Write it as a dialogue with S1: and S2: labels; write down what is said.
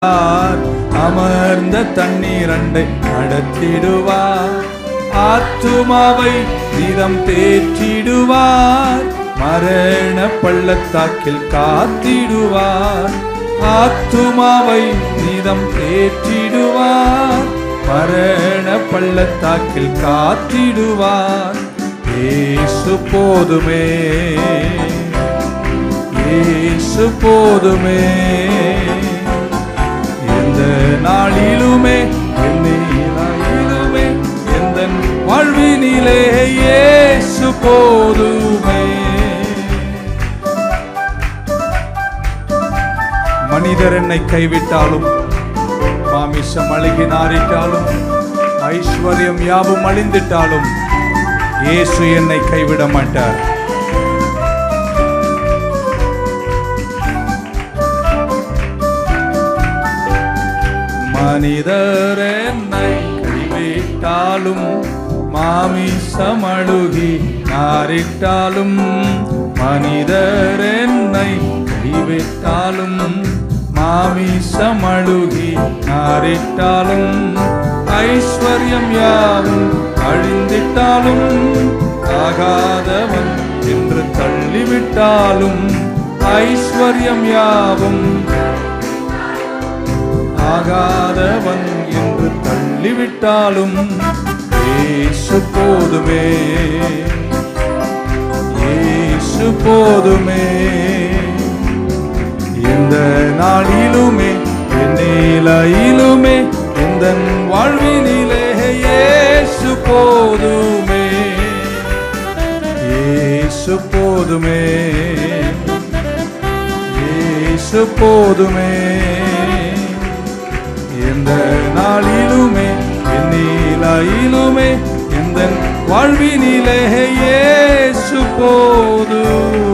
S1: அமர்ந்த தண்ணீரண்டை நடத்திடுவார். ஆத்துமாவை நிதம் தேற்றிடுவார் மரண பள்ளத்தாக்கில் காத்திடுவார். ஆத்துமாவை நிதம் தேற்றிடுவார் மரண பள்ளத்தாக்கில் காத்திடுவார். ஏசு போதுமே. ஏசு போதுமே. போதுமே. மனிதர் என்னை கைவிட்டாலும் மாமிசம் அழுகி நாரிட்டாலும் ஐஸ்வர்யம் யாவும் அழிந்திட்டாலும் இயேசு என்னை கைவிட மாட்டார். மனிதர் என்னை கைவிட்டாலும் மாமிசமழுகி நாரிட்டாலும் மனிதர் என்னை கைவிட்டாலும் மாமிசமழுகி நாரிட்டாலும் ஐஸ்வர்யம் யாவும் அழிந்திட்டாலும் ஆகாதவன் என்று தள்ளிவிட்டாலும் ஐஸ்வர்யம் யாவும் ஆகாதவன் என்று தள்ளிவிட்டாலும் போதுமே. இயேசு போதுமே. இந்த நாளிலுமே என்னிலையிலுமே இந்த வாழ்வினிலே இயேசு போதுமே. இயேசு போதுமே. இயேசு போதுமே. இந்த நாளிலுமே என்னிலையிலுமே எந்தன் வாழ்வினிலேயே போதும்.